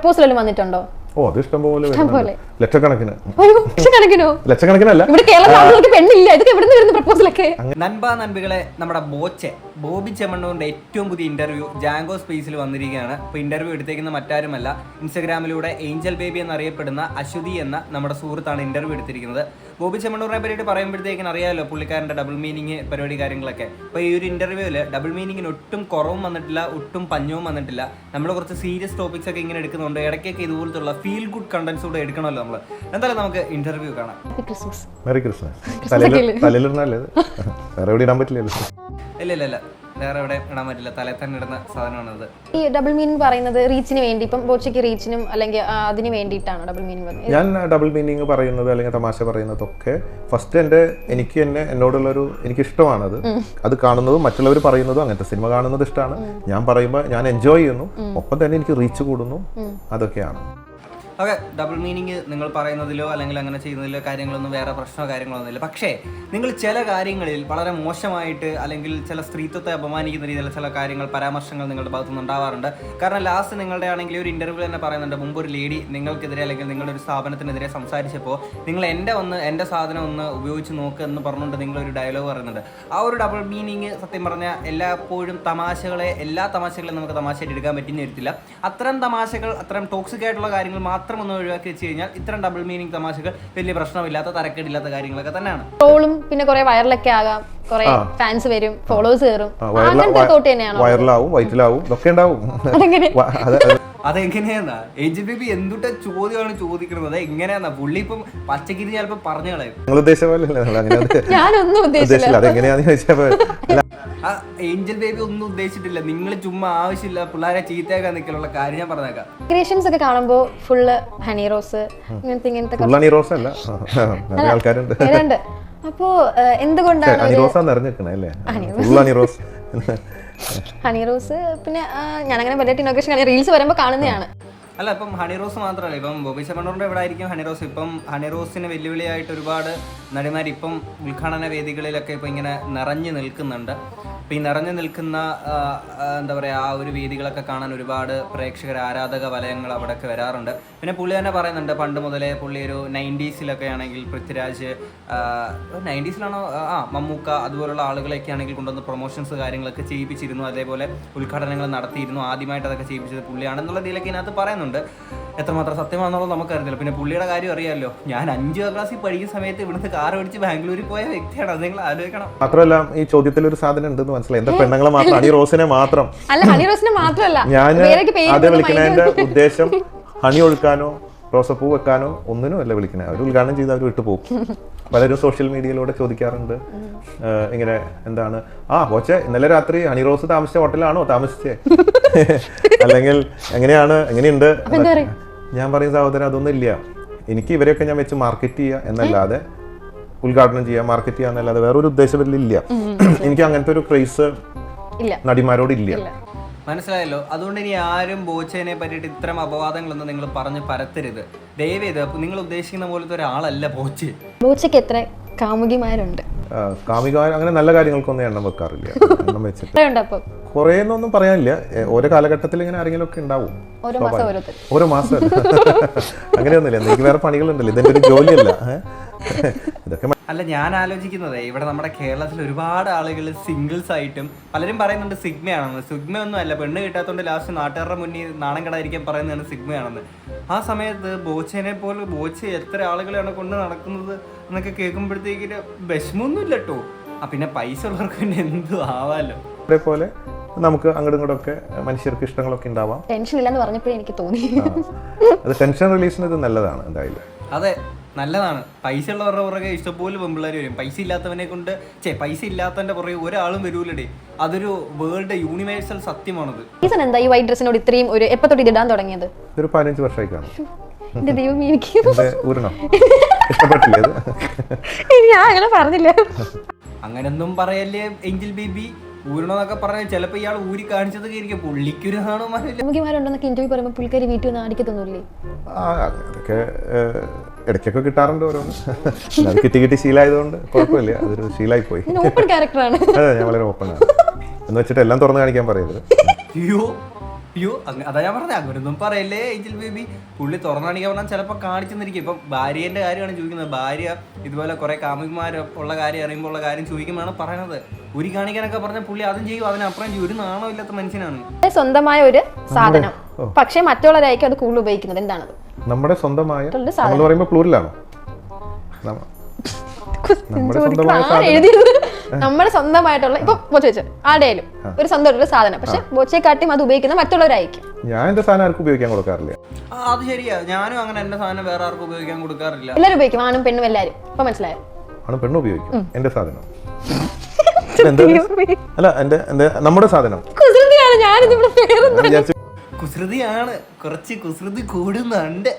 പ്രപ്പോസലും വന്നിട്ടുണ്ടോ? ഓ അത് ഇഷ്ടം പോലെ. ലക്ഷക്കണക്കിന്. ലക്ഷക്കണക്കിനോ? ലക്ഷക്കണക്കിനല്ല ഇവിടെ കേരളത്തിൽ ആളുകൾക്ക് പെണ്ണില്ല. ഇതൊക്കെ എവിടെ നിന്ന് വരുന്ന പ്രപ്പോസലൊക്കെ നൻപ നൻപികളെ നമ്മുടെ ബോച്ചെ ബോബി ചെമ്മണ്ണൂരിന്റെ ഏറ്റവും പുതിയ ഇന്റർവ്യൂ ജാങ്കോ സ്പേസിൽ വന്നിരിക്കുകയാണ്. അപ്പോൾ ഇന്റർവ്യൂ എടുത്തേക്കുന്ന മറ്റാരുമല്ല. ഇൻസ്റ്റഗ്രാമിലൂടെ ഏഞ്ചൽ ബേബി എന്നറിയപ്പെടുന്ന അശ്വതി എന്ന നമ്മുടെ സുഹൃത്താണ് ഇന്റർവ്യൂ എടുത്തിരിക്കുന്നത്. ബോബി ചെമ്മണ്ണൂറിനെ പറ്റിയിട്ട് പറയുമ്പോഴത്തേക്കും അറിയാമല്ലോ പുള്ളിക്കാരന്റെ ഡബിൾ മീനിങ് പരിപാടി കാര്യങ്ങളൊക്കെ. അപ്പോൾ ഈ ഒരു ഇന്റർവ്യൂവിൽ ഡബിൾ മീനിങ്ങിന് ഒട്ടും കുറവും വന്നിട്ടില്ല ഒട്ടും പഞ്ഞവും വന്നിട്ടില്ല. നമ്മൾ കുറച്ച് സീരിയസ് ടോപ്പിക്സ് ഒക്കെ ഇങ്ങനെ എടുക്കുന്നുണ്ട്. ഇടയ്ക്കൊക്കെ ഇതുപോലത്തുള്ള ഫീൽ ഗുഡ് കണ്ടന്റ്സ് കൂടെ എടുക്കണമല്ലോ നമ്മൾ എന്തായാലും നമുക്ക് ഇന്റർവ്യൂ കാണാം. മെറി ക്രിസ്മസ് വേറെ എവിടെ ഇടാൻ പറ്റില്ലല്ലോ. ഇല്ല ഇല്ല ഇല്ല. വേറെ എവിടെ ഇടാൻ പറ്റില്ല. തലയിൽ തന്നെ ഇടുന്ന സാധനമാണത്. ഈ ഡബിൾ മീനിങ് പറയുന്നത് റീച്ചിന് വേണ്ടി ഇപ്പം ബോച്ചയ്ക്ക് റീച്ചിനും അല്ലെങ്കിൽ ആ, അതിന് വേണ്ടിയിട്ടാണ് ഡബിൾ മീനിങ് പറയുന്നത്? ഞാൻ ഡബിൾ മീനിങ് പറയുന്നത് അല്ലെങ്കിൽ തമാശ പറയുന്നതൊക്കെ ഫസ്റ്റ് എന്റെ എനിക്ക് തന്നെ എന്നോടുള്ളൊരു എനിക്ക് ഇഷ്ടമാണത് അത് കാണുന്നതും മറ്റുള്ളവർ പറയുന്നതും അങ്ങനത്തെ സിനിമ കാണുന്നത് ഇഷ്ടമാണ്. ഞാൻ പറയുമ്പോൾ ഞാൻ എൻജോയ് ചെയ്യുന്നു. ഒപ്പം തന്നെ എനിക്ക് റീച്ച് കൂടുന്നു. അതൊക്കെയാണ്. ഓക്കെ ഡബിൾ മീനിങ് നിങ്ങൾ പറയുന്നതിലോ അല്ലെങ്കിൽ അങ്ങനെ ചെയ്യുന്നതിലോ കാര്യങ്ങളൊന്നും വേറെ പ്രശ്നമോ കാര്യങ്ങളോ ഒന്നുമില്ല. പക്ഷേ നിങ്ങൾ ചില കാര്യങ്ങളിൽ വളരെ മോശമായിട്ട് അല്ലെങ്കിൽ ചില സ്ത്രീത്വത്തെ അപമാനിക്കുന്ന രീതിയിലുള്ള ചില കാര്യങ്ങൾ പരാമർശങ്ങൾ നിങ്ങളുടെ ഭാഗത്തുനിന്ന് ഉണ്ടാവാറുണ്ട്. കാരണം ലാസ്റ്റ് നിങ്ങളുടെ ആണെങ്കിൽ ഒരു ഇന്റർവ്യൂ തന്നെ പറയുന്നുണ്ട് മുമ്പ് ഒരു ലേഡി നിങ്ങൾക്കെതിരെ അല്ലെങ്കിൽ നിങ്ങളുടെ ഒരു സ്ഥാപനത്തിനെതിരെ സംസാരിച്ചപ്പോൾ നിങ്ങൾ എന്റെ ഒന്ന് എന്റെ സാധനം ഒന്ന് ഉപയോഗിച്ച് നോക്കുക എന്ന് പറഞ്ഞുകൊണ്ട് നിങ്ങളൊരു ഡയലോഗ് പറയുന്നുണ്ട്. ആ ഒരു ഡബിൾ മീനിങ് സത്യം പറഞ്ഞാൽ എല്ലായ്പ്പോഴും തമാശകളെ എല്ലാ തമാശകളെയും നമുക്ക് തമാശയായിട്ട് എടുക്കാൻ പറ്റുന്ന വരത്തില്ല അത്തരം തമാശകൾ അത്തരം ടോക്സിക് ആയിട്ടുള്ള കാര്യങ്ങൾ മാത്രം ഒന്ന് ഒഴിവാക്കി വെച്ച് കഴിഞ്ഞാൽ ഇത്തരം ഡബിൾ മീനിങ് തമാശകൾ വലിയ പ്രശ്നമില്ലാത്ത തരക്കേടില്ലാത്ത കാര്യങ്ങളൊക്കെ തന്നെയാണ്. ട്രോളും പിന്നെ കുറെ വൈറലൊക്കെ ആകാം. കുറെ ഫാൻസ് വരും ഫോളോവേഴ്സ് കയറും. അങ്ങനത്തെ തോട്ട് തന്നെയാണോ? വൈറലാവും വയറ്റിലാവും ഇതൊക്കെ ഉണ്ടാവും. അതെങ്ങനെയാന്നാ വ- ബി ബേബി എന്തുട്ട ചോദ്യമാണ് ചോദിക്കുന്നത്? എങ്ങനെയാന്നാ പുള്ളി ഇപ്പം പച്ചക്കിരി ചിലപ്പോ പറഞ്ഞു കളയും. നിങ്ങൾ ഉദ്ദേശിച്ച പോലെ ഞാനൊന്നും ഉദ്ദേശിച്ചില്ല. അതെങ്ങനെയാന്ന് ചോദിച്ചപ്പോ ആ ഏഞ്ചൽ ബേബി ഒന്നും ഉദ്ദേശിച്ചിട്ടില്ല. നിങ്ങൾ ചുമ്മാ ആവശ്യമില്ല പിള്ളേരെ ചീത്തയാക്കാൻ നിൽക്കാനുള്ള കാര്യം ഞാൻ പറഞ്ഞേക്കാം. ക്രിയേഷൻസ് ഒക്കെ കാണുമ്പോൾ ഫുള്ള് ഹണി റോസ് ഇങ്ങനത്തെ ഇങ്ങനത്തെ ഹണി റോസ് അല്ല. ആൾക്കാരുണ്ട്. ഉണ്ട് അപ്പോ എന്തുകൊണ്ടാണ് ഹണി അല്ലേ? ഫുൾ ഹണി റോസ് ഹണി റോസ് പിന്നെ ഞാനങ്ങനെ വലിയ ഇനോഗ്രേഷൻ റീൽസ് വരുമ്പോൾ കാണുന്നതാണ്. അല്ല ഇപ്പം ഹണി റോസ് മാത്രമല്ല. ഇപ്പം ബോബി ചെമ്മണ്ണൂറിന്റെ എവിടെ ആയിരിക്കും ഹണി റോസ്. ഇപ്പം ഹണി റോസിന് വെല്ലുവിളിയായിട്ട് ഒരുപാട് നടിമാർ ഇപ്പം ഉദ്ഘാടന വേദികളിലൊക്കെ ഇപ്പം ഇങ്ങനെ നിറഞ്ഞു നിൽക്കുന്നുണ്ട്. അപ്പം ഈ നിറഞ്ഞു നിൽക്കുന്ന എന്താ പറയുക ആ ഒരു വേദികളൊക്കെ കാണാൻ ഒരുപാട് പ്രേക്ഷകർ ആരാധക വലയങ്ങൾ അവിടെയൊക്കെ വരാറുണ്ട്. പിന്നെ പുള്ളി തന്നെ പറയുന്നുണ്ട് പണ്ട് മുതലേ പുള്ളി ഒരു നയന്റീസിലൊക്കെ ആണെങ്കിൽ പൃഥ്വിരാജ് നയന്റീസിലാണോ? ആ മമ്മൂക്ക അതുപോലുള്ള ആളുകളൊക്കെ ആണെങ്കിൽ കൊണ്ടുവന്ന് പ്രൊമോഷൻസ് കാര്യങ്ങളൊക്കെ ചെയ്യിപ്പിച്ചിരുന്നു. അതേപോലെ ഉദ്ഘാടനങ്ങൾ നടത്തിയിരുന്നു. ആദ്യമായിട്ട് അതൊക്കെ ചെയ്യിപ്പിച്ചത് പുള്ളിയാണെന്നുള്ള രീതിയിലൊക്കെ ഇതിനകത്ത് പറയുന്നുണ്ട്. എത്രമാത്രം സത്യമാണെന്നുള്ളത് നമുക്കറിയില്ല പിന്നെ പുള്ളിയുടെ കാര്യം അറിയാമല്ലോ ഞാൻ അഞ്ചാം ക്ലാസ്സിൽ പഠിക്കുന്ന സമയത്ത് ഇവിടുന്ന് കാർ ഓടിച്ച് ബാംഗ്ലൂരിൽ പോയ വ്യക്തിയാണ്. അത് നിങ്ങൾ ആലോചിക്കണം. മാത്രമല്ല ഈ ചോദ്യത്തിൽ ഒരു സാധനം ഉണ്ടെന്ന് മനസ്സിലായി. എന്താ പെണ്ണുങ്ങളെ മാത്രം അണി റോസിനെ മാത്രം? അല്ല ഹണി റോസിനെ മാത്രമല്ല. ഞാൻ അത് വിളിക്കുന്നതിന്റെ ഉദ്ദേശം ഹണി ഒഴുക്കാനോ റോസപ്പൂ വെക്കാനോ ഒന്നിനും അല്ല വിളിക്കണേ. അവർ ഉദ്ഘാടനം ചെയ്ത് അവർ വിട്ടു പോകും പലരും സോഷ്യൽ മീഡിയയിലൂടെ ചോദിക്കാറുണ്ട്. ഇങ്ങനെ എന്താണ്? ആ കോച്ചെ ഇന്നലെ രാത്രി ഹണി റോസ് താമസിച്ച ഹോട്ടലാണോ താമസിച്ചേ? അല്ലെങ്കിൽ എങ്ങനെയാണ് എങ്ങനെയുണ്ട്? പറയും? ഞാൻ പറയുന്ന സഹോദരൻ അതൊന്നും ഇല്ല എനിക്ക് ഇവരെയൊക്കെ ഞാൻ വെച്ച് മാർക്കറ്റ് ചെയ്യുക എന്നല്ലാതെ ഉദ്ഘാടനം ചെയ്യുക മാർക്കറ്റ് ചെയ്യുക എന്നല്ലാതെ വേറൊരു ഉദ്ദേശം ഇല്ല എനിക്ക് അങ്ങനത്തെ ഒരു ക്രൈസ് നടിമാരോട് ഇല്ല. മനസ്സിലായല്ലോ? അതുകൊണ്ട് ഇനി ആരും ബോച്ചേനെ പറ്റിയിട്ട് ഇത്തരം അപവാദങ്ങളൊന്നും നിങ്ങൾ പറഞ്ഞ് പരത്തരുത്. ദയവേത് നിങ്ങൾ ഉദ്ദേശിക്കുന്ന പോലത്തെ ഒരാളല്ല ബോച്ചെ. ബോച്ചയ്ക്ക് എത്ര കാമുകിമാരുണ്ട്? ആ, അങ്ങനെ നല്ല കാര്യങ്ങൾക്കൊന്നും എണ്ണം വെക്കാറില്ല. എണ്ണം വെച്ചിട്ട്. കുറേ പറയാനില്ല. ഓരോ കാലഘട്ടത്തിൽ ഇങ്ങനെ ആരെങ്കിലും ഒക്കെ ഉണ്ടാവും. ഓരോ മാസം ഓരോരുത്തർ. ഓരോ മാസം. അങ്ങനെയൊന്നുമില്ല. എനിക്ക് വേറെ പണികളുണ്ടല്ലോ. ഇതെന്റെ ഒരു ജോലിയല്ല. ഇതൊക്കെ അല്ല ഞാൻ ആലോചിക്കുന്നത് ഇവിടെ നമ്മുടെ കേരളത്തിൽ ഒരുപാട് ആളുകൾ സിംഗിൾസ് ആയിട്ടും പലരും പറയുന്നുണ്ട് സിഗ്മയാണെന്ന്. സിഗ്മ ഒന്നും അല്ല പെണ്ണ് കിട്ടാത്തതുകൊണ്ട് ലാസ്റ്റ് നാട്ടുകാരുടെ മുന്നിൽ നാണം കടായിരിക്കാൻ പറയുന്നതാണ് സിഗ്മയാണെന്ന്. ആ സമയത്ത് ബോച്ചേനെ പോലെ ബോച്ച എത്ര ആളുകളെയാണ് കൊണ്ട് നടക്കുന്നത് എന്നൊക്കെ കേൾക്കുമ്പോഴത്തേക്കിന് വിഷമമൊന്നും ഇല്ല കേട്ടോ ആ പിന്നെ പൈസ ഉള്ളവർക്ക് പിന്നെ എന്തും ആവാലോ. അതേപോലെ നമുക്ക് അങ്ങോട്ടും ഇങ്ങോട്ടും ഒക്കെ മനുഷ്യർക്ക് ഇഷ്ടങ്ങളൊക്കെ ഉണ്ടാവാം. ടെൻഷൻ ഇല്ലെന്ന് പറഞ്ഞപ്പോഴേ എനിക്ക് തോന്നി. അത് ടെൻഷൻ റിലീസിന് ഇത് നല്ലതാണ് എന്തായാലും. അതെ. നല്ലതാണ്. പൈസ ഉള്ളവരുടെ പുറകെ ഇഷ്ടപോലെ പെമ്പിള്ളേർ വരും. പൈസ ഇല്ലാത്തവനെ കൊണ്ട് ചേ പൈസ ഇല്ലാത്തവന്റെ പുറകെ ഒരാളും വരൂലടേ. അതൊരു വേൾഡ് യൂണിവേഴ്സൽ സത്യമാണത്. റീസൺ എന്താ ഈ വൈറ്റ് ഡ്രസ്സിനോട് ഇത്രയും ഒരു എപ്പോ തൊട്ട് ഇടാൻ തുടങ്ങിയത്? ഒരു പതിനഞ്ച് വർഷമായി കാണും എന്റെ ദൈവം എനിക്ക് ഇഷ്ടപ്പെട്ടില്ലേ ഇത്? ഞാൻ അങ്ങനെ പറഞ്ഞില്ല. അങ്ങനൊന്നും പറയല്ലേ എഞ്ചിൽ ബേബി? ഊരണന്നൊക്കെ പറഞ്ഞാൽ ചിലപ്പോൾ ഇയാൾ ഊരി കാണിച്ചത് ഇരിക്കും പുള്ളിക്കൊരു നാണോ? മാറില്ല കാമുകിമാരുണ്ടെന്നൊക്കെ ഇന്റർവ്യൂ പറയുമ്പോൾ പുള്ളിക്കാരി വീട്ടിൽ നിന്ന് ആടിക്കത്തൊന്നുമില്ലേ? ആ അതൊക്കെ ഇടയ്ക്കൊക്കെ കിട്ടാറുണ്ട് ഓരോന്ന്. അത് കിട്ടി കിട്ടി ശീലമായതുകൊണ്ട് കുഴപ്പമില്ല. അതൊരു ശീലമായി പോയി ഓപ്പൺ ക്യാരക്ടറാണ് അതെ ഞാൻ വളരെ ഓപ്പൺ ആണ്. എന്ന് വെച്ചിട്ട് എല്ലാം തുറന്നു കാണിക്കാൻ പറയരുത്. അയ്യോ അയ്യോ അതാ ഞാൻ പറഞ്ഞത് അങ്ങനൊന്നും പറയല്ലേ ഏഞ്ചൽ ബേബി പുള്ളി തുറന്നാണിക്കാൻ പറഞ്ഞാൽ ചിലപ്പോൾ കാണിച്ചെന്നിരിക്കും. ഇപ്പം ഭാര്യേന്റെ കാര്യമാണ് ചോദിക്കുന്നത്. ഭാര്യ ഇതുപോലെ കുറെ കാമുകിമാർ ഉള്ള കാര്യം അറിയുമ്പോൾ ഉള്ള കാര്യം ചോദിക്കുമ്പോഴാണ് പറയണത്. ഉരി കാണിക്കാനൊക്കെ പറഞ്ഞ പുള്ളി അതും ചെയ്യും. അതിനപ്പുറം ചെയ്യും ഒരു നാണമില്ലാത്ത മനുഷ്യനാണ്. സ്വന്തമായ ഒരു സാധനം. പക്ഷേ മറ്റുള്ളവരായിരിക്കും അത് കൂടുതൽ ഉപയോഗിക്കുന്നത്. എന്താണത് നമ്മുടെ സ്വന്തമായ നമ്മൾ പറയുമ്പോൾ പ്ലൂരിലാണോ നമ്മ- നമ്മുടെ സ്വന്തമായിട്ടുള്ള ഇപ്പൊ ബോച്ച വെച്ച്. ആരുടെയാലും ഒരു സ്വന്തമായിട്ടുള്ള സാധനം. പക്ഷെ ബോച്ചയെക്കാട്ടിയും അത് ഉപയോഗിക്കുന്ന മറ്റുള്ളവരായിരിക്കും. ഞാൻ എന്റെ സാധനം ആർക്കും ഉപയോഗിക്കാൻ കൊടുക്കാറില്ല. അത് ശരിയാ. ഞാനും അങ്ങനെ എന്റെ സാധനം വേറെ ആർക്കും ഉപയോഗിക്കാൻ കൊടുക്കാറില്ല. എല്ലാവരും ഉപയോഗിക്കും. ആണും പെണ്ണും എല്ലാവരും. ഇപ്പൊ മനസ്സിലായോ? ആണ് പെണ്ണ് ഉപയോഗിക്കും എന്റെ സാധനം. അല്ല എന്റെ എന്റെ നമ്മുടെ സാധനം. കുസൃതിയാണ്. ഞാനിതിവിടെ പേര് കുസൃതിയാണ്. കുറച്ച് കുസൃതി കൂടുന്നുണ്ട്.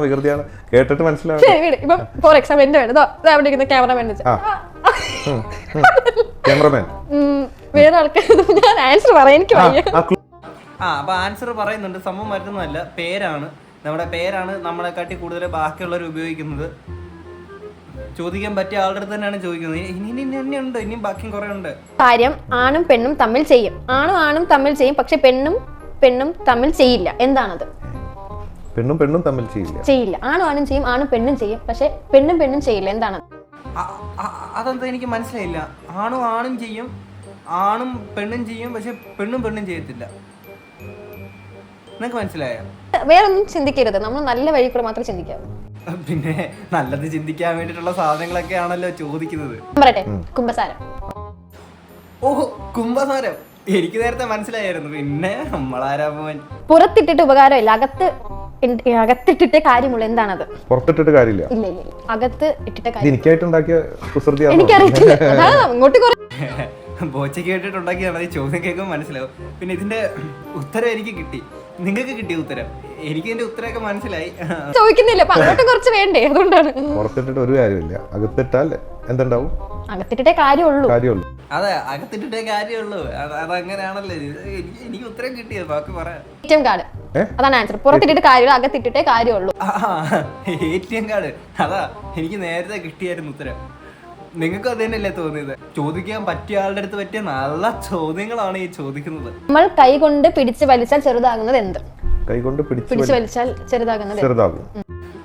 വികൃതിയാണോ. കേട്ടിട്ട് മനസ്സിലാവും ഫോർ എക്സാമ്പിൾ എന്റെ വേണം. ദാ അവിടെ ഇരിക്കുന്ന ക്യാമറമാൻ ക്യാമറമാൻ വേറെ ആൾക്കാർ ഞാൻ ആൻസർ പറയാം എനിക്ക് വയ്യ. ആ. അപ്പൊ ആൻസർ പറയുന്നുണ്ട്. സംഭവം മറ്റൊന്നുമല്ല പേരാണ്. നമ്മുടെ പേരാണ് നമ്മളെക്കാട്ടി കൂടുതൽ ബാക്കിയുള്ളവർ ഉപയോഗിക്കുന്നത്. ചോദിക്കാൻ പറ്റിയ ആളുടെ അടുത്ത് തന്നെയാണ് ചോദിക്കുന്നത്. ഇനി ഇനി ഉണ്ട് ഇനിയും ബാക്കിയും കുറെ ഉണ്ട് കാര്യം ആണും പെണ്ണും തമ്മിൽ ചെയ്യും. ആണും ആണും തമ്മിൽ ചെയ്യും പക്ഷെ പെണ്ണും പെണ്ണും തമ്മിൽ ചെയ്യില്ല. എന്താണത്? പെണ്ണും പെണ്ണും തമ്മിൽ ചെയ്യില്ല. ചെയ്യില്ല. ആണും ആണും ചെയ്യും ആണും പെണ്ണും ചെയ്യും പക്ഷെ പെണ്ണും പെണ്ണും ചെയ്യില്ല. എന്താണത്? അ- അ- അതെന്താ എനിക്ക് മനസ്സിലായില്ല. ആണും ആണും ചെയ്യും ആണും പെണ്ണും ചെയ്യും പക്ഷെ പെണ്ണും പെണ്ണും ചെയ്യത്തില്ല. നിനക്ക് മനസ്സിലായോ? വേറൊന്നും ചിന്തിക്കരുത്. നമ്മൾ നല്ല വഴി കൂടെ മാത്രമേ ചിന്തിക്കാവൂ. പിന്നെ നല്ലത് ചിന്തിക്കാൻ വേണ്ടിട്ടുള്ള സാധനങ്ങളൊക്കെ ആണല്ലോ ചോദിക്കുന്നത്. പറയട്ടെ കുംഭസാരം. ഓഹോ കുംഭസാരം. എനിക്ക് നേരത്തെ മനസ്സിലായിരുന്നു. പിന്നെ നമ്മളാരാ പോവാൻ പുറത്തിട്ടിട്ട് ഉപകാരമില്ല. അകത്ത് ഇൻ- കാര്യമുള്ള കാര്യമുള്ളൂ. എന്താണത്? പുറത്തിട്ടിട്ട് കാര്യമില്ല. ഇല്ല ഇല്ല ഇല്ല. അകത്ത് ഇട്ടിട്ടേ ഇത് കാര്യം. എനിക്കായിട്ടുണ്ടാക്കിയ കുസൃതിയാണോ എനിക്കറിയത്തില്ല. അതാണ് ഇങ്ങോട്ട് കുറെ ബോച്ച കേട്ടിട്ടുണ്ടാക്കിയാണ് ഈ ചോദ്യം കേൾക്കുമ്പോൾ മനസ്സിലാവും. പിന്നെ ഇതിന്റെ ഉത്തരം എനിക്ക് കിട്ടി. നിങ്ങൾക്ക് കിട്ടിയ ഉത്തരം? എനിക്ക് ഇതിന്റെ ഉത്തരമൊക്കെ മനസ്സിലായി. ചോദിക്കുന്നില്ല. അപ്പൊ അങ്ങോട്ട് കുറച്ച് വേണ്ടേ? അതുകൊണ്ടാണ്. പുറത്തിട്ടിട്ട് ഒരു കാര്യമില്ല. അകത്തിട്ടാൽ എന്തുണ്ടാവും? അകത്തിട്ടിട്ടേ കാര്യമുള്ളൂ. കാര്യമുള്ളൂ. അതെ അകത്തിട്ടിട്ടേ കാര്യമുള്ളൂ. അത് അതങ്ങനെയാണല്ലോ. ഇത്. എനിക്ക് എനിക്ക് ഉത്തരം കിട്ടിയത്. ബാക്കി പറയാം എ ടി എം കാർഡ്. അതാണ് ആൻസർ. പുറത്തിട്ടിട്ട് കാര്യമില്ല അകത്തിട്ടിട്ടേ കാര്യമുള്ളൂ. A T M card. അതാ എനിക്ക് നേരത്തെ കിട്ടിയായിരുന്നു ഉത്തരം. നിങ്ങൾക്ക് അത് തന്നെയല്ലേ തോന്നിയത്? ചോദിക്കാൻ പറ്റിയ ആളുടെ അടുത്ത് പറ്റിയ നല്ല ചോദ്യങ്ങളാണ് ഈ ചോദിക്കുന്നത്. നമ്മൾ കൈ കൊണ്ട് പിടിച്ച് വലിച്ചാൽ ചെറുതാകുന്നത് എന്ത്? കൈകൊണ്ട് പിടിച്ച് വലിച്ചാൽ ചെറുതാകുന്നത്. ചെറുതാകും.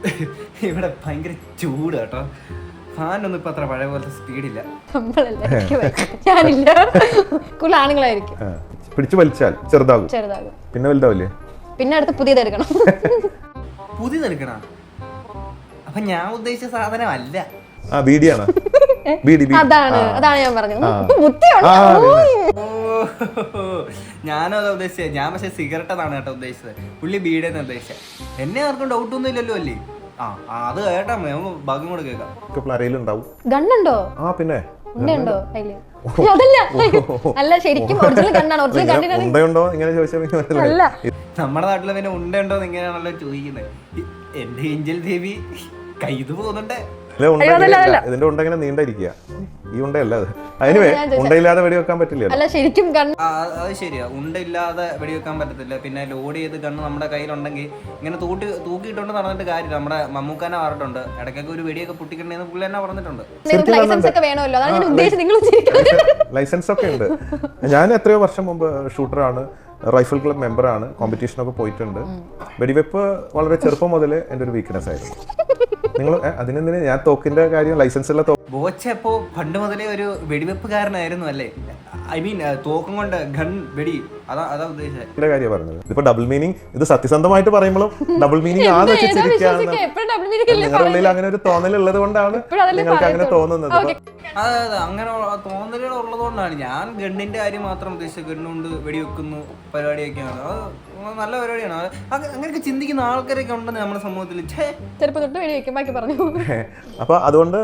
ഇവിടെ ഭയങ്കര ചൂട് കേട്ടോ. ഫാനൊന്നും ഇപ്പൊ അത്ര പഴയ പോലത്തെ സ്പീഡില്ല. ഞാനില്ല. കൂടുതൽ ആണുങ്ങളായിരിക്കും. പിടിച്ചു വലിച്ചാൽ ചെറുതാകും. ചെറുതാകും. പിന്നെ വലുതാവില്ലേ? പിന്നെ അടുത്ത് പുതിയത് എടുക്കണം. പുതിയതെടുക്കണ അപ്പൊ ഞാൻ ഉദ്ദേശിച്ച സാധനമല്ല. അല്ല ആ ബീഡിയാണ്? ബീഡി ബീഡി. അതാണ് അതാണ് ഞാൻ പറഞ്ഞത്. ബുദ്ധിയുണ്ട്. ആ അതെ, അതെ. ഞാനും അതാ ഉദ്ദേശിച്ചത് ഞാൻ പക്ഷെ സിഗരറ്റ് എന്നാണ് കേട്ടോ ഉദ്ദേശിച്ചത്. പുള്ളി ബീഡെന്ന് ഉദ്ദേശിച്ചത് എന്നെ ആർക്കും ഡൗട്ട് ഒന്നും ഇല്ലല്ലോ അല്ലേ? ആ അത് കേട്ടാ ഭാഗ്യം ഭാഗം കൂടെ കേൾക്കാം. ഗണ്ണുണ്ടോ? ആ പിന്നെ. ഉണ്ടോ അതിൽ അതല്ല. അല്ല ശരിക്കും ഒറിജിനൽ ഇങ്ങനെ ചോദിച്ചാൽ അല്ല. നമ്മുടെ നാട്ടിൽ പിന്നെ ഉണ്ടോ എന്ന് ഇങ്ങനെയാണല്ലോ ചോദിക്കുന്നത്. എന്റെ ഏഞ്ചൽ ദേവി കൈതു പോകുന്നുണ്ട്. ഇതിന്റെ ഉണ്ട ഇങ്ങനെ നീണ്ടിരിക്കുക. ഈ ഉണ്ടയല്ല അത്. അതിനുവേ ഉണ്ടയില്ലാതെ വെടി വെക്കാൻ പറ്റില്ല അല്ല ശരിക്കും ഗൺ അത് ശരിയാ. ഉണ്ടില്ലാതെ വെടിവെക്കാൻ പറ്റത്തില്ല. പിന്നെ ലോഡ് ചെയ്ത് കണ്ണ് നമ്മുടെ കയ്യിലുണ്ടെങ്കിൽ ഇങ്ങനെ തൂട്ടി തൂക്കിയിട്ടുണ്ട് നടന്നിട്ട് കാര്യമില്ല. നമ്മുടെ മമ്മൂക്കാനെ പറഞ്ഞിട്ടുണ്ട് ഇടയ്ക്കൊക്കെ ഒരു വെടിയൊക്കെ പൊട്ടിക്കണ്ടെന്ന് പുള്ളി തന്നെ പറഞ്ഞിട്ടുണ്ട്. ലൈസൻസ് ഒക്കെ വേണമല്ലോ. അതാണ് ഞാൻ ഉദ്ദേശിച്ചത്. നിങ്ങൾ ഉദ്ദേശിക്കുന്നത് ലൈസൻസ് ഒക്കെ ഉണ്ട്. ഞാൻ എത്രയോ വർഷം മുമ്പ് ഷൂട്ടറാണ് റൈഫിൾ ക്ലബ് മെമ്പറാണ് കോമ്പറ്റീഷനൊക്കെ പോയിട്ടുണ്ട്. വെടിവെപ്പ് വളരെ ചെറുപ്പം മുതലേ എന്റെ ഒരു വീക്ക്നെസ് ആയിരുന്നു. നിങ്ങൾ അതിനെന്തിന്? ഞാൻ തോക്കിന്റെ കാര്യം ലൈസൻസ് ഉള്ള ബോച്ച ഇപ്പോ പണ്ട് മുതലേ ഒരു വെടിവെപ്പുകാരനായിരുന്നു അല്ലേ? ഐ മീൻ തോക്കം കൊണ്ട് ഗൺ വെടി. അതാ അതാ ഉദ്ദേശിച്ചത്. കാര്യം പറഞ്ഞത്. ഇതിപ്പോ ഡബിൾ മീനിങ് ഇത് സത്യസന്ധമായിട്ട് പറയുമ്പോഴും ഡബിൾ മീനിങ് ആ നിങ്ങളുടെ ഉള്ളിൽ അങ്ങനെ ഒരു തോന്നൽ ഉള്ളത് കൊണ്ടാണ് നിങ്ങൾക്ക് അങ്ങനെ തോന്നുന്നത്. അതെ അതെ അങ്ങനെ തോന്നലുകൾ തോന്നലുകൾ ഉള്ളതുകൊണ്ടാണ് ഞാൻ ഗണ്ണിന്റെ കാര്യം മാത്രം ഉദ്ദേശിച്ചത്. ഗണ്ണുകൊണ്ട് വെടിവെക്കുന്നു പരിപാടിയൊക്കെയാണ്. അത് നല്ല പരിപാടിയാണ്. അങ്ങനെയൊക്കെ ചിന്തിക്കുന്ന ആൾക്കാരൊക്കെ ഉണ്ടെന്ന് നമ്മുടെ സമൂഹത്തിൽ. ചെറുപ്പം തൊട്ട് വെടിവെക്കും. ബാക്കി പറഞ്ഞു. അപ്പൊ അതുകൊണ്ട്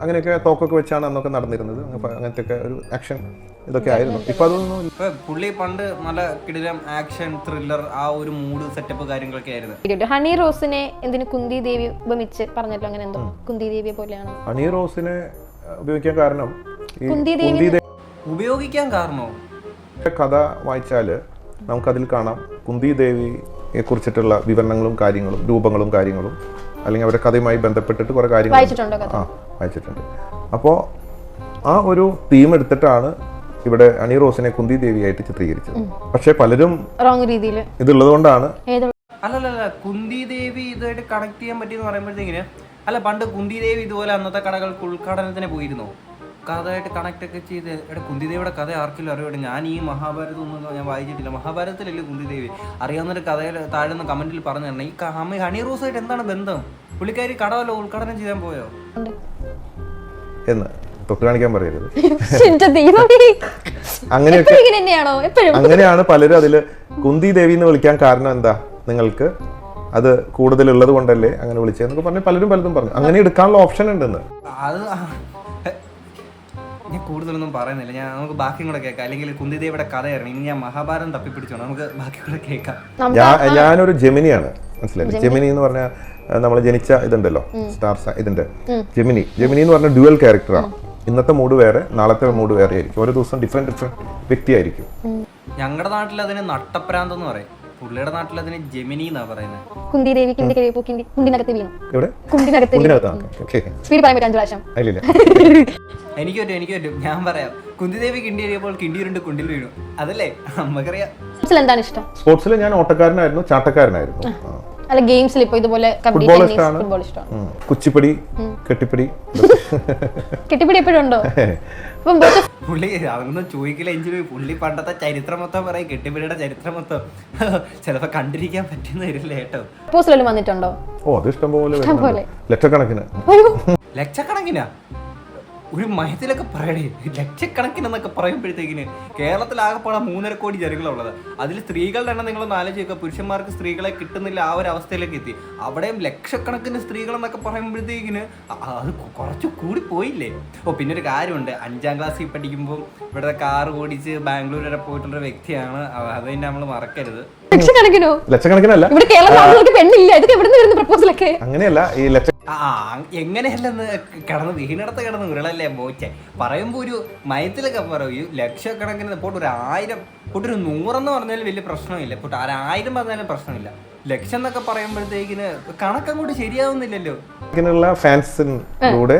അങ്ങനെയൊക്കെ തോക്കൊക്കെ വെച്ചാണ് അന്നൊക്കെ നടന്നിരുന്നത്. അങ്ങനത്തെ ഒക്കെ ഒരു ആക്ഷൻ ഇതൊക്കെ ആയിരുന്നു. ഇപ്പൊ അതൊന്നും. ഇപ്പൊ പുള്ളി പണ്ട് നല്ല കിടിലം ആക്ഷൻ ത്രില്ലർ ആ ഒരു മൂഡ് സെറ്റപ്പ് കാര്യങ്ങളൊക്കെ ആയിരുന്നു. ഹണി റോസിനെ എന്തിനു കുന്തി ദേവി ഉപമിച്ച് പറഞ്ഞല്ലോ? അങ്ങനെ എന്തോ കുന്തി ദേവിയെ പോലെയാണ്. ഹണി റോസിനെ ഉപയോഗിക്കാൻ കാരണം കുന്തി ദേവി ഉപയോഗിക്കാൻ കാരണോ? കഥ വായിച്ചാൽ നമുക്കതിൽ കാണാം. കുന്തി ദേവിയെ കുറിച്ചിട്ടുള്ള വിവരണങ്ങളും കാര്യങ്ങളും രൂപങ്ങളും കാര്യങ്ങളും അല്ലെങ്കിൽ അവരുടെ കഥയുമായി ബന്ധപ്പെട്ടിട്ട് കുറേ കാര്യങ്ങൾ വായിച്ചിട്ടുണ്ടോ കഥ. ആ വായിച്ചിട്ടുണ്ട്. അപ്പോൾ ആ ഒരു തീം എടുത്തിട്ടാണ് ഇവിടെ അണി റോസിനെ കുന്തി ദേവിയായിട്ട് ചിത്രീകരിച്ചത്. പക്ഷെ പലരും റോങ് രീതിയിൽ ഇതുള്ളത് കൊണ്ടാണ് ഏത്? അല്ലല്ല കുന്തി ദേവി ഇതായിട്ട് കണക്ട് ചെയ്യാൻ പറ്റിയെന്ന് പറയുമ്പോഴത്തേക്കിന് അല്ല പണ്ട് കുന്തി ദേവി ഇതുപോലെ അന്നത്തെ കടകൾക്ക് ഉദ്ഘാടനത്തിന് പോയിരുന്നോ? കഥയായിട്ട് കണക്ട് ഒക്കെ ചെയ്ത് എടാ കുന്തിദേവിയുടെ കഥ ആർക്കെങ്കിലും അറിയാം? ഞാൻ ഈ മഹാഭാരതം ഒന്നും ഞാൻ വായിച്ചിട്ടില്ല. മഹാഭാരതത്തിലല്ലേ കുന്തിദേവി? അറിയാവുന്നൊരു കഥയിൽ താഴെ കമന്റിൽ പറഞ്ഞു തരണം. ഈ അമ്മ ഹണി റോസായിട്ട് എന്താണ് ബന്ധം? പുള്ളിക്കാരി കടവല്ല ഉദ്ഘാടനം ചെയ്യാൻ പോയോ? എന്ന് തൊട്ട് കാണിക്കാൻ പറയരുത്. അങ്ങനെയൊക്കെ അങ്ങനെയാണ് പലരും അതിൽ കുന്തി ദേവി എന്ന് വിളിക്കാൻ കാരണം എന്താ നിങ്ങൾക്ക്? അത് കൂടുതലുള്ളത് കൊണ്ടല്ലേ അങ്ങനെ വിളിച്ചതെന്നൊക്കെ പറഞ്ഞു പലരും പലതും പറഞ്ഞു. അങ്ങനെ എടുക്കാനുള്ള ഓപ്ഷൻ ഉണ്ടെന്ന്. അത് ഞാൻ കൂടുതലൊന്നും പറയുന്നില്ല. ഞാൻ നമുക്ക് ബാക്കിയും കൂടെ കേൾക്കാം. അല്ലെങ്കിൽ കുന്തിദേവിയുടെ കഥ ഇറങ്ങി ഇനി ഞാൻ മഹാഭാരതം തപ്പിപ്പിടിച്ചോണം നമുക്ക് ബാക്കി കൂടെ കേൾക്കാം. ഞാനൊരു ജെമിനിയാണ്. മനസ്സിലായില്ലേ? ജെമിനി. എന്ന് പറഞ്ഞാൽ നമ്മൾ ജനിച്ച ഇതുണ്ടല്ലോ. സ്റ്റാർസ് ഇതിന്റെ ജെമിനി. ജെമിനി എന്ന് പറഞ്ഞ ഡ്യുവൽ ക്യാരക്ടറാണ് ഇന്നത്തെ മൂഡ് വേറെ നാളത്തെ മൂഡ് വേറെ ആയിരിക്കും. ഓരോ ദിവസം ഡിഫറെന്റ് ഡിഫറെന്റ് വ്യക്തിയായിരിക്കും. ഞങ്ങളുടെ നാട്ടിൽ അതിന് നട്ടപ്രാന്ത് എന്ന് പറയും. പുള്ളിയുടെ നാട്ടിൽ അതിന് ജെമിനി എന്നാ പറയുന്നത് കുന്തി ദേവി കിണ്ടി കഴിവ് പൂക്കിണ്ടി കുണ്ടിനകത്ത് വീണു. ഇവിടെ കുണ്ടിനകത്ത് വീണു. കുണ്ടിനകത്താണ് ഓക്കെ സ്പീഡ് പറയാൻ പറ്റും അഞ്ചു പ്രാവശ്യം. അതിലില്ല. എനിക്ക് പറ്റും എനിക്ക് പറ്റും. ഞാൻ പറയാം. കുന്തിദേവി കിണ്ടി എറിയപ്പോൾ കിണ്ടി ഉരുണ്ട് കുണ്ടിൽ വീണു. അതല്ലേ? നമുക്കറിയാം സ്പോർട്സിൽ എന്താണ് ഇഷ്ടം? സ്പോർട്സിൽ ഞാൻ ഓട്ടക്കാരനായിരുന്നു ചാട്ടക്കാരനായിരുന്നു. ആ. അല്ല ഗെയിംസിൽ ഇപ്പൊ ഇതുപോലെ കബഡി ഫുട്ബോൾ ഇഷ്ടമാണ്. കുച്ചിപ്പടി കെട്ടിപ്പടി. കെട്ടിപ്പടി എപ്പോഴും ഉണ്ടോ? പുള്ളി അതൊന്നും ചോദിക്കില്ല എഞ്ചിന് പുള്ളി പണ്ടത്തെ ചരിത്രം മൊത്തം പറയും കെട്ടിപ്പിടിയുടെ ചരിത്രം മൊത്തം. ചിലപ്പോ കണ്ടിരിക്കാൻ പറ്റുന്ന വരില്ല കേട്ടോ? വന്നിട്ടുണ്ടോ? ഓ അത് ഇഷ്ടം പോലെ. ലക്ഷക്കണക്കിന്. അയ്യോ ലക്ഷക്കണക്കിനാ? ഒരു മയത്തിലൊക്കെ പറയണേ. ലക്ഷക്കണക്കിനെന്നൊക്കെ പറയുമ്പോഴത്തേക്കിന് കേരളത്തിലാകെപ്പാടെ മൂന്നര കോടി ജനങ്ങളുള്ളത്. അതിൽ സ്ത്രീകളുടെ എണ്ണം നിങ്ങളൊന്ന് ആലോചിക്കുക പുരുഷന്മാർക്ക് സ്ത്രീകളെ കിട്ടുന്നില്ല ആ ഒരു അവസ്ഥയിലേക്ക് എത്തി. അവിടെയും ലക്ഷക്കണക്കിന് സ്ത്രീകൾ എന്നൊക്കെ പറയുമ്പോഴത്തേക്കിന് അത് കുറച്ച് കൂടി പോയില്ലേ? ഓ പിന്നെ ഒരു കാര്യമുണ്ട്. അഞ്ചാം ക്ലാസ്സിൽ പഠിക്കുമ്പോൾ ഇവിടെ കാർ ഓടിച്ച് ബാംഗ്ലൂർ വരെ പോയിട്ടുള്ള വ്യക്തിയാണ്. അത് തന്നെ നമ്മൾ മറക്കരുത്. ലക്ഷക്കണക്കിനോ? ലക്ഷക്കണക്കിനല്ല. ഇവിടെ കേരളത്തിൽ പെണ്ണില്ല. ഇതൊക്കെ എവിടെ നിന്ന് വരുന്ന പ്രപ്പോസലൊക്കെ അങ്ങനെയല്ല. ഈ ലക്ഷ ആ എങ്ങനെയല്ലെന്ന് കിടന്ന് വീണടത്ത് കിടന്ന് ഉരുളല്ലേ മോച്ച. പറയുമ്പോൾ ഒരു മയത്തിലൊക്കെ പറയൂ ലക്ഷക്കണക്കിന് പോട്ട് ഒരു ആയിരം പോട്ട് ഒരു നൂറെന്ന് പറഞ്ഞാലും വലിയ പ്രശ്നമില്ല. പോട്ട് ആയിരം പറഞ്ഞാലും പ്രശ്നമില്ല. ലക്ഷം എന്നൊക്കെ പറയുമ്പോഴത്തേക്കിന് കണക്കങ്ങോട്ട് ശരിയാവുന്നില്ലല്ലോ. ഇങ്ങനെയുള്ള ഫാൻസിലൂടെ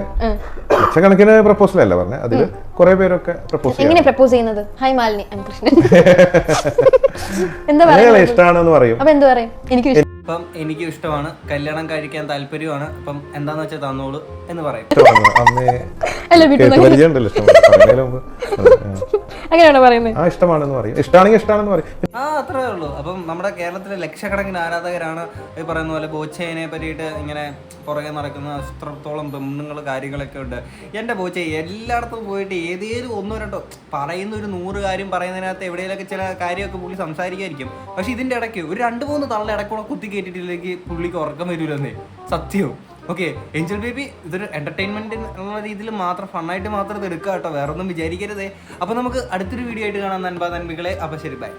ലക്ഷക്കണക്കിന് പ്രപ്പോസൽ അല്ല പറഞ്ഞത് അതിൽ കുറെ പേരൊക്കെ പ്രപ്പോസ് എങ്ങനെ പ്രപ്പോസ് ചെയ്യുന്നത്? ഹായ് മാലിനി. കൃഷ്ണൻ എന്താ പറയുക ഇഷ്ടമാണെന്ന് പറയും. അപ്പൊ എന്ത് പറയും? എനിക്ക് ഇഷ്ടം. അപ്പം എനിക്കും ഇഷ്ടമാണ് കല്യാണം കഴിക്കാൻ താല്പര്യമാണ്. അപ്പം എന്താന്ന് വെച്ചാൽ തന്നോളൂ എന്ന് പറയും. അല്ല വീട്ടിൽ അങ്ങനെയാണോ പറയുന്നത് ആ ഇഷ്ടമാണെന്ന് പറയും. ഇഷ്ടമാണെങ്കിൽ ഇഷ്ടമാണെന്ന് പറയും. ആ അത്രേ ഉള്ളൂ. അപ്പം നമ്മുടെ കേരളത്തിലെ ലക്ഷക്കണക്കിന് ആരാധകരാണ് ഈ പറയുന്ന പോലെ ബോച്ചേനെ പറ്റിയിട്ട് ഇങ്ങനെ പുറകെ നടക്കുന്ന അത്രത്തോളം പെണ്ണുങ്ങൾ കാര്യങ്ങളൊക്കെ ഉണ്ട്. എന്റെ ബോച്ച എല്ലായിടത്തും പോയിട്ട് ഏതേലും ഒന്നോ രണ്ടോ പറയുന്ന ഒരു നൂറ് കാര്യം പറയുന്നതിനകത്ത് എവിടെയെങ്കിലൊക്കെ ചില കാര്യമൊക്കെ പുള്ളി സംസാരിക്കായിരിക്കും പക്ഷെ ഇതിന്റെ ഇടയ്ക്ക് ഒരു രണ്ട് മൂന്ന് തള്ള ഇടയ്ക്കൂടെ കുത്തി കയറ്റിട്ടില്ലെങ്കിൽ പുള്ളിക്ക് ഉറക്കം വരില്ലെന്നേ സത്യവും ഓക്കെ ഏഞ്ചൽ ബേബി ഇതൊരു എന്റർടൈൻമെന്റ് എന്നുള്ള രീതിയിൽ മാത്രം ഫണ്ണായിട്ട് മാത്രം ഇത് എടുക്കുക കേട്ടോ വേറെ ഒന്നും വിചാരിക്കരുതേ. അപ്പോൾ നമുക്ക് അടുത്തൊരു വീഡിയോ ആയിട്ട് കാണാം നൻപ നന്മികളെ അപ്പോൾ ശരി ബൈ